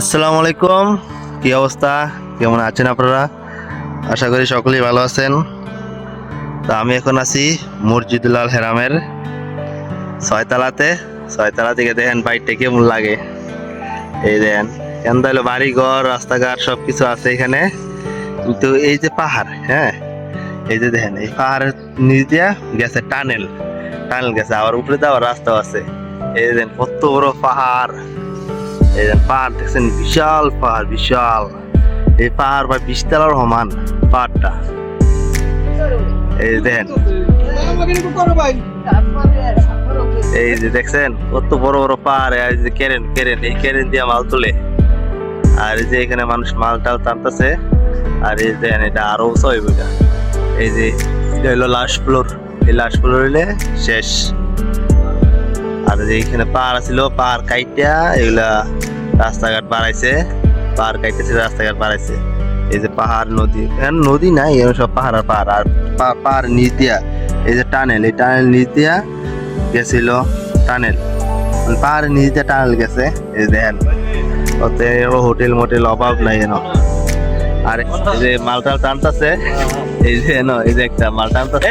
আসসালামু আলাইকুম কি অবস্থা? কেমন আছেন আপনারা? আশা করি সকলেই ভালো আছেন। তো আমি এখন আছি মসজিদুল্লাল হেরামের ছয়তলাতে। ছয়তলা থেকে দেখেন বাইরটা কেমন লাগে। এই দেখেন কেন তাহলে বাড়ি ঘর রাস্তাঘাট সব কিছু আছে এখানে। কিন্তু এই যে পাহাড় হ্যাঁ? এই যে দেখেন, এই পাহাড়ের নিচ দিয়া গেছে টানেল। টানেল গেছে, আবার উপরে যাওয়ার রাস্তা আছে। এই দেখেন, কত বড় পাহাড়। এই পাহাড় দেখছেন, বিশাল পাহাড়, বিশাল। এই পাহাড় বা বিশতলার সমান পাহাড়টা। এই যে দেখেন। এই যে দেখছেন, কত বড় বড় পাহাড়, এই যে কেরেন কেরেন, এই কেরেন দিয়ে মাল তুলে। আর এই যে এখানে মানুষ মাল টাল টানতেছে। আর এই যে এটা আরও ছয় এই যে, এটা হলো লাস্ট ফ্লোর এই লাস্ট ফ্লোর হইলে শেষ। আর যে এখানে পাহাড় ছিল পাহাড় কাইটা, এগুলা রাস্তাঘাট বাড়াইছে পাহাড় কাইতেছে রাস্তাঘাট বাড়াইছে। এই যে পাহাড় নদী এখন নদী নাই এরকম সব পাহাড় আর পাহাড়। আর পাহাড় নিচ দিয়া এই যে টানেল এই টানেল নিচ দিয়া গেছিল টানেল। মানে পাহাড়ের নিচ দিয়ে টানেল গেছে এই যে দেখেন। ওতে হোটেল মোটেল অভাব নাই এন। আর এই যে মালটাল টানতাছে এই যে এনো, এই যে একটা মাল টানতাছে।